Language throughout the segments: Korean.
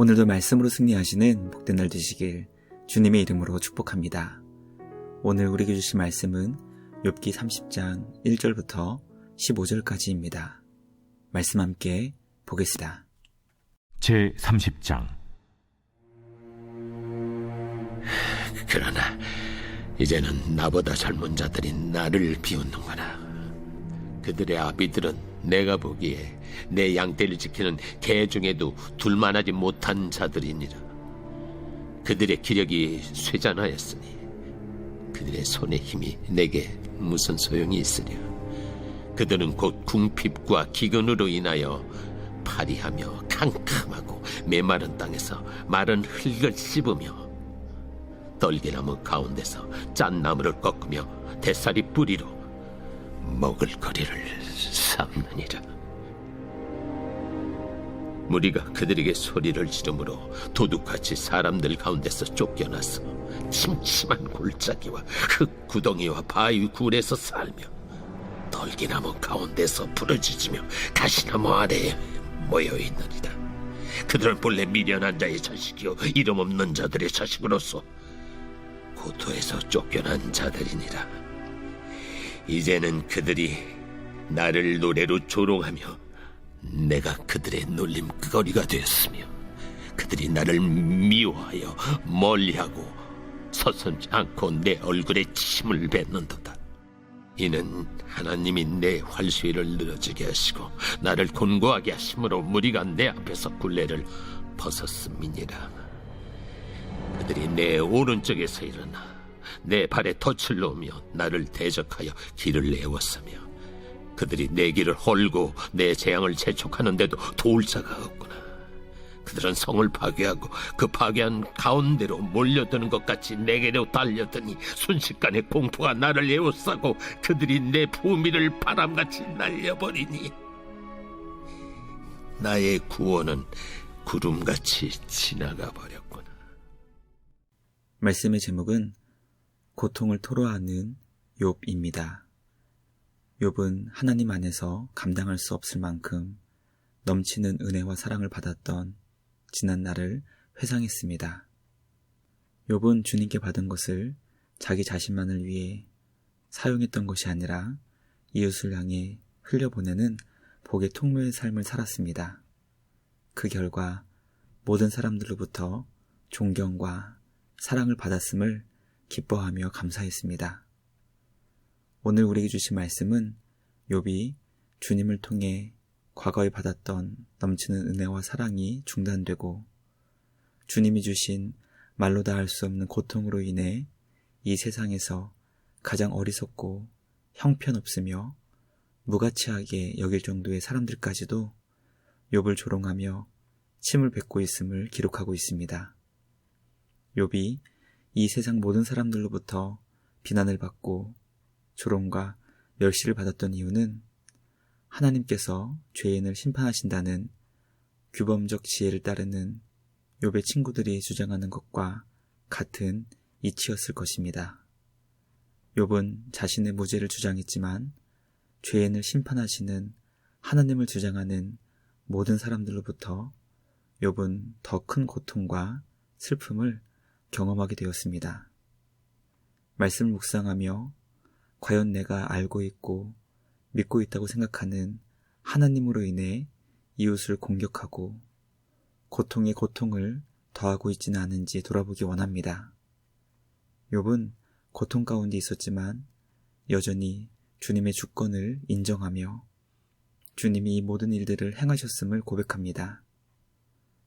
오늘도 말씀으로 승리하시는 복된 날 되시길 주님의 이름으로 축복합니다. 오늘 우리에게 주신 말씀은 욥기 30장 1절부터 15절까지입니다. 말씀 함께 보겠습니다. 제 30장 그러나 이제는 나보다 젊은 자들이 나를 비웃는구나. 그들의 아비들은 내가 보기에 내 양떼를 지키는 개 중에도 둘만하지 못한 자들이니라. 그들의 기력이 쇠잔하였으니 그들의 손의 힘이 내게 무슨 소용이 있으랴. 그들은 곧 궁핍과 기근으로 인하여 파리하며 캄캄하고 메마른 땅에서 마른 흙을 씹으며 떨기나무 가운데서 짠 나무를 꺾으며 대사리 뿌리로 먹을 거리를 삼느니라. 무리가 그들에게 소리를 지르므로 도둑같이 사람들 가운데서 쫓겨나서 침침한 골짜기와 흙 구덩이와 바위 굴에서 살며 떨기나무 가운데서 부러지지며 가시나무 아래에 모여 있느니라. 그들은 본래 미련한 자의 자식이요 이름 없는 자들의 자식으로서 고토에서 쫓겨난 자들이니라. 이제는 그들이 나를 노래로 조롱하며 내가 그들의 놀림거리가 되었으며 그들이 나를 미워하여 멀리하고 서슴지 않고 내 얼굴에 침을 뱉는도다. 이는 하나님이 내 활수위를 늘어지게 하시고 나를 곤고하게 하심으로 무리가 내 앞에서 굴레를 벗었음이니라. 그들이 내 오른쪽에서 일어나 내 발에 덫을 놓으며 나를 대적하여 길을 내었으며 그들이 내 길을 헐고 내 재앙을 재촉하는데도 도울 자가 없구나. 그들은 성을 파괴하고 그 파괴한 가운데로 몰려드는 것 같이 내게로 달려드니 순식간에 공포가 나를 에워싸고 그들이 내 부미를 바람같이 날려버리니 나의 구원은 구름같이 지나가 버렸구나. 말씀의 제목은 고통을 토로하는 욥입니다. 욥은 하나님 안에서 감당할 수 없을 만큼 넘치는 은혜와 사랑을 받았던 지난 날을 회상했습니다. 욥은 주님께 받은 것을 자기 자신만을 위해 사용했던 것이 아니라 이웃을 향해 흘려보내는 복의 통로의 삶을 살았습니다. 그 결과 모든 사람들로부터 존경과 사랑을 받았음을 기뻐하며 감사했습니다. 오늘 우리에게 주신 말씀은 욥이 주님을 통해 과거에 받았던 넘치는 은혜와 사랑이 중단되고 주님이 주신 말로 다 할 수 없는 고통으로 인해 이 세상에서 가장 어리석고 형편없으며 무가치하게 여길 정도의 사람들까지도 욥을 조롱하며 침을 뱉고 있음을 기록하고 있습니다. 욥이 이 세상 모든 사람들로부터 비난을 받고 조롱과 멸시를 받았던 이유는 하나님께서 죄인을 심판하신다는 규범적 지혜를 따르는 욥의 친구들이 주장하는 것과 같은 이치였을 것입니다. 욥은 자신의 무죄를 주장했지만 죄인을 심판하시는 하나님을 주장하는 모든 사람들로부터 욥은 더 큰 고통과 슬픔을 경험하게 되었습니다. 말씀을 묵상하며 과연 내가 알고 있고 믿고 있다고 생각하는 하나님으로 인해 이웃을 공격하고 고통에 고통을 더하고 있지는 않은지 돌아보기 원합니다. 욥은 고통 가운데 있었지만 여전히 주님의 주권을 인정하며 주님이 이 모든 일들을 행하셨음을 고백합니다.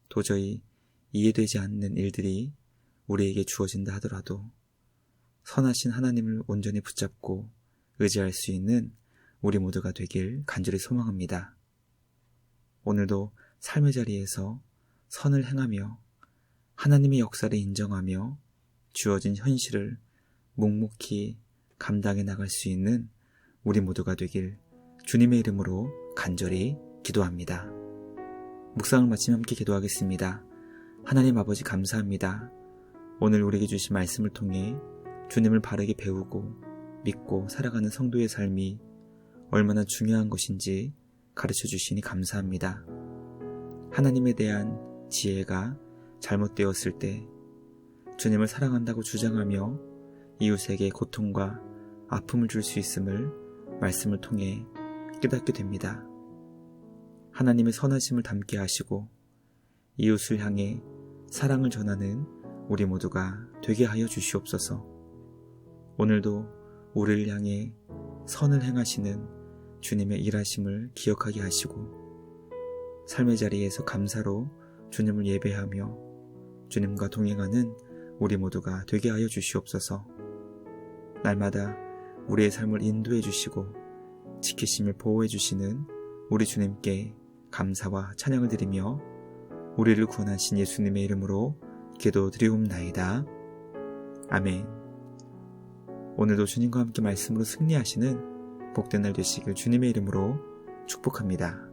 도저히 이해되지 않는 일들이 우리에게 주어진다 하더라도 선하신 하나님을 온전히 붙잡고 의지할 수 있는 우리 모두가 되길 간절히 소망합니다. 오늘도 삶의 자리에서 선을 행하며 하나님의 역사를 인정하며 주어진 현실을 묵묵히 감당해 나갈 수 있는 우리 모두가 되길 주님의 이름으로 간절히 기도합니다. 묵상을 마치며 함께 기도하겠습니다. 하나님 아버지 감사합니다. 오늘 우리에게 주신 말씀을 통해 주님을 바르게 배우고 믿고 살아가는 성도의 삶이 얼마나 중요한 것인지 가르쳐 주시니 감사합니다. 하나님에 대한 지혜가 잘못되었을 때 주님을 사랑한다고 주장하며 이웃에게 고통과 아픔을 줄 수 있음을 말씀을 통해 깨닫게 됩니다. 하나님의 선하심을 담게 하시고 이웃을 향해 사랑을 전하는 우리 모두가 되게 하여 주시옵소서. 오늘도 우리를 향해 선을 행하시는 주님의 일하심을 기억하게 하시고 삶의 자리에서 감사로 주님을 예배하며 주님과 동행하는 우리 모두가 되게 하여 주시옵소서. 날마다 우리의 삶을 인도해 주시고 지키심을 보호해 주시는 우리 주님께 감사와 찬양을 드리며 우리를 구원하신 예수님의 이름으로 기도 드리옵나이다. 아멘. 오늘도 주님과 함께 말씀으로 승리하시는 복된 날 되시길 주님의 이름으로 축복합니다.